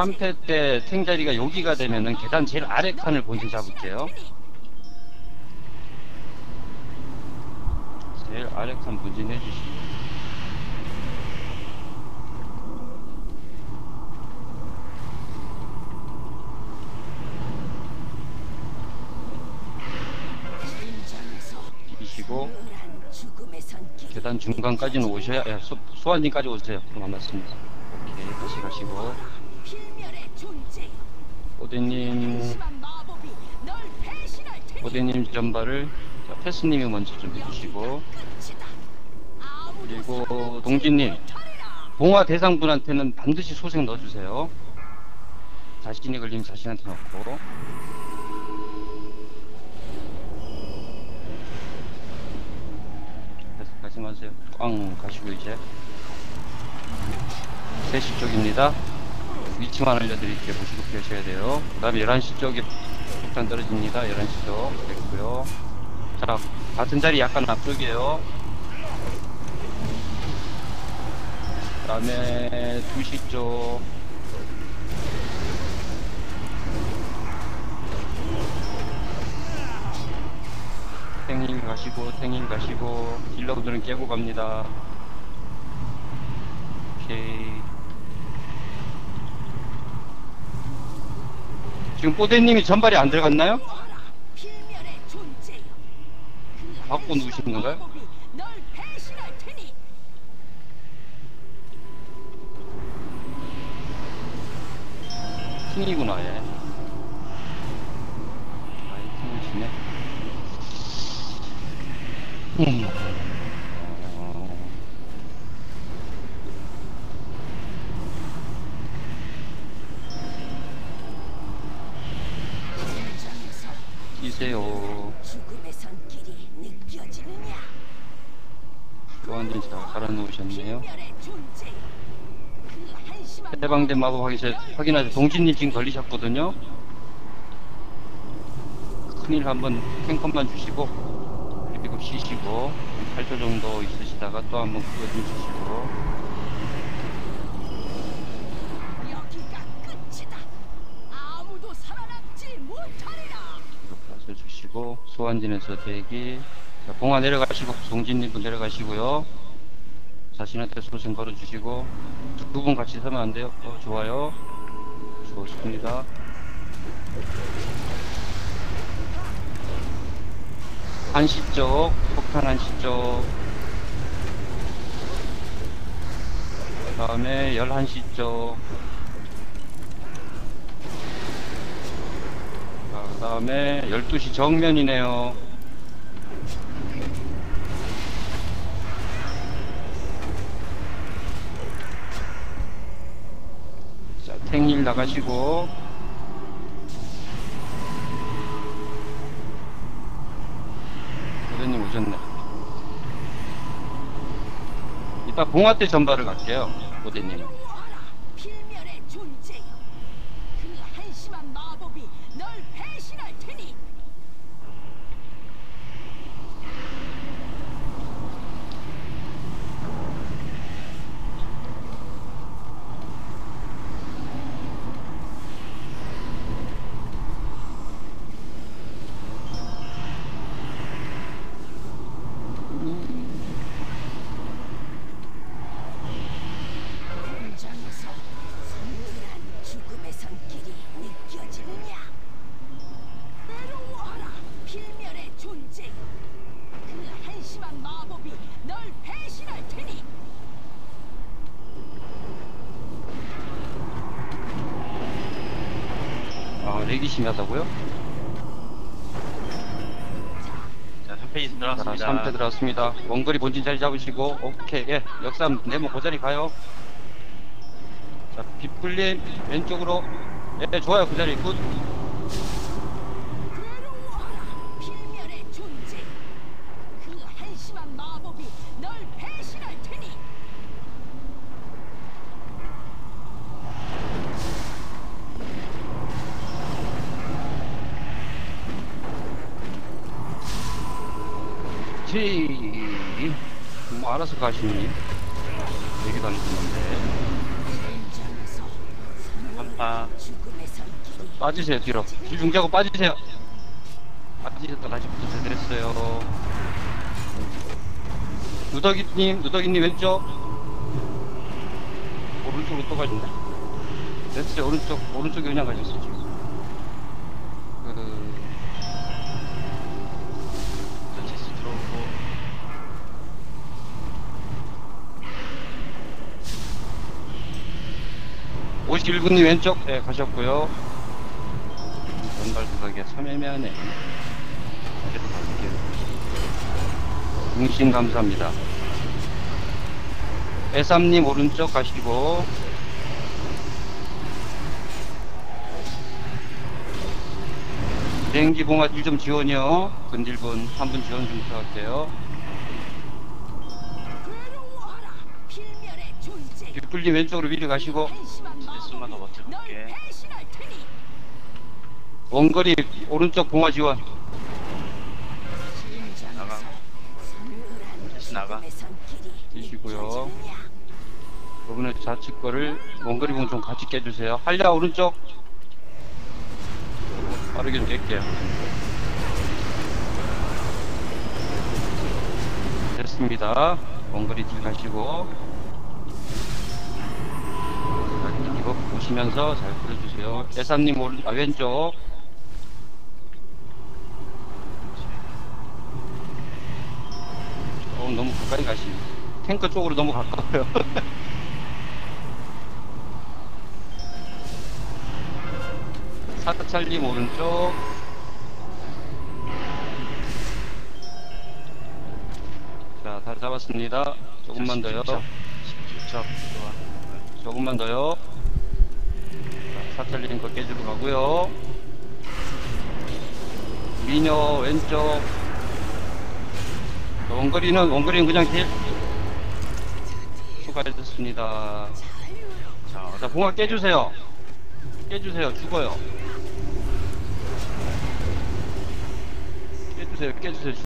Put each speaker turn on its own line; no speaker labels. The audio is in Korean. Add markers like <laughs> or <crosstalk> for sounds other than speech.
3패 때 탱자리가 여기가 되면은 계단 제일 아래 칸을 본진 잡을게요. 제일 아래 칸 본진 해 주시고. 비비시고
죽음의 손길
계단 중간까지는 오셔야 야, 소, 소환진까지 오세요. 그럼 안 맞습니다. 오케이 다시 가시고
테니.
오대님 전발을 자, 패스님이 먼저 좀 해주시고. 그리고 동진님 봉화 대상분한테는 반드시 소생 넣어주세요. 자신이 걸리면 자신한테 넣고. 계속 가지 마세요. 꽝 가시고 이제. 3시 쪽입니다. 위치만 알려드릴게요. 보시고 피하셔야 돼요. 그 다음에 11시 쪽에 폭탄 떨어집니다. 11시 쪽 됐고요. 자, 같은 자리 약간 앞쪽이에요. 그 다음에 2시 쪽 탱일 가시고 탱일 가시고 딜러분들은 깨고 갑니다 오케이 지금 뽀대님이 전발이 안 들어갔나요?
존재여 그
받고 누우시는 건가요? 킹이구나 얘 아이 킹을 치네 음. 어, 끼세요
죽음의 손길이 느껴지느냐
교환된 잘 갈아놓으셨네요. 해방된 마법 확인, 확인하세요 동진님 지금 걸리셨거든요. 큰일 한번 탱커만 주시고 그리고 쉬시고 8초 정도 있으시다가 또 한번 그거 좀 주시고. 주시고 소환진에서 대기 자, 봉화 내려가시고 동진님도 내려가시고요. 자신한테 소신 걸어주시고 두 분 같이 서면 안 돼요? 어, 좋아요. 좋습니다. 한시 쪽 폭탄 한시 쪽. 다음에 11시 쪽. 자, 그 다음에 12시 정면이네요. 자, 탱일 나가시고. 고대님 오셨네. 이따 봉화 때 전발을 갈게요, 고대님
공장에서 선명한 죽음의 손길이 느껴지느냐 괴로워하라 필멸의 존재여 그 한심한 마법이 널 배신할 테니
아, 렉이 심하다고요?
자, 3페이지
자,
들어갔습니다.
3패 들어왔습니다. 원거리 본진 자리 잡으시고, 오케이, 예, 역삼 네모 그 자리 가요. 자, 빗불림 왼쪽으로, 예, 좋아요, 그 자리 굿.
괴로워하라 필멸의 존재여 그 한심한 마법이 널 배신할 테니
지, 뭐 알아서 가시니.
아,
죽음의 손길이
빠지세요 뒤로. 뒤 중지하고 빠지세요. 빠지셨다 다시 붙으세요 됐어요. 누더기님 누더기님 왼쪽. 오른쪽으로 또 가신다. 됐어요. 오른쪽 오른쪽에 그냥 가셨어 지금. 그 51분님 왼쪽. 네 가셨고요. 전발 도각이 참 애매하네. 중심 감사합니다. 애삼님 오른쪽 가시고. 비행기 봉화 1점 지원이요. 근딜분 한분 지원 좀 부탁할게요. 빅불님 왼쪽으로 미리 가시고
널 배신할 테니.
원거리 오른쪽 봉화 지원.
나가. 다시 나가.
뛰시고요. 그분의 좌측 거를 원거리 봉좀 같이 깨주세요. 한ля 오른쪽. 빠르게 좀 깰게요. 됐습니다. 원거리 뒤 가시고 보시면서 잘 풀어주세요. 오른 아 왼쪽. 어, 너무 가까이 가시 탱크 쪽으로 너무 가까워요. <laughs> 사찰님 오른쪽. 자 다 잡았습니다. 조금만 더요.
16점. 16점. 좋아.
조금만 더요. 자, 사찰님 거 깨주러 가고요. 미녀 왼쪽. 자, 원거리는 원거리는 그냥 딜 수고하셨습니다.
자,
자 봉화 깨주세요. 깨주세요. 죽어요. 깨주세요. 깨주세요